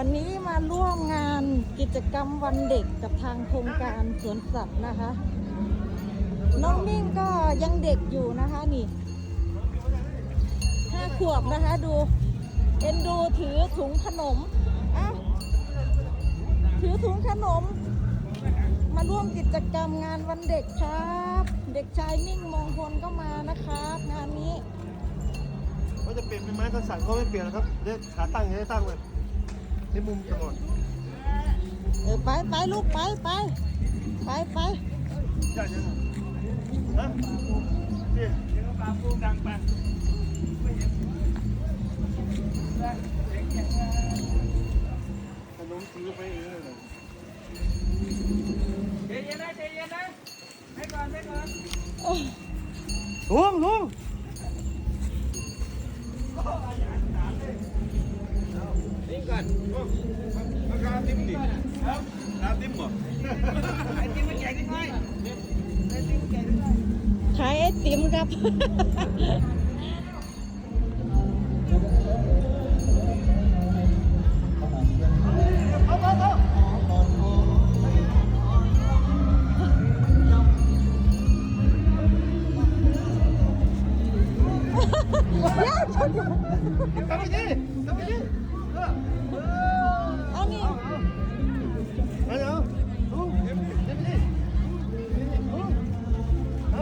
วันนี้มาร่วมงานกิจกรรมวันเด็กกับทางโครงการสวนสัตว์นะคะ น้องมิ่งก็ยังเด็กอยู่นะคะนี่ห้าขวบนะคะดู เอ็นดูถือถุงขนมอะถือถุงขนม มาร่วมกิจกรรมงานวันเด็กครับ เด็กชายมิ่งมงคลก็มานะครับงานนี้เขาจะเปลี่ยนเป็นไม้กระสันเขาไม่เปลี่ยนนะครับเดี๋ยวขาตั้งให้ตั้งเลย ที่มุมตลอดเออไปไปลูกไปไปไปไปใช่ใช่ฮะพี่ปลาปูดังไปขนมซื้อไปเองเลยใจเย็นนะใจเย็นนะให้ก่อนให้ก่อนลุงลุง นี่ติมขายไอติมครับ 아니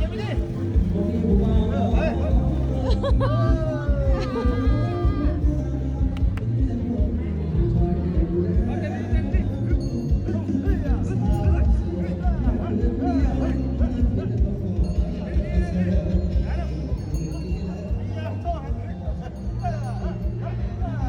재민이!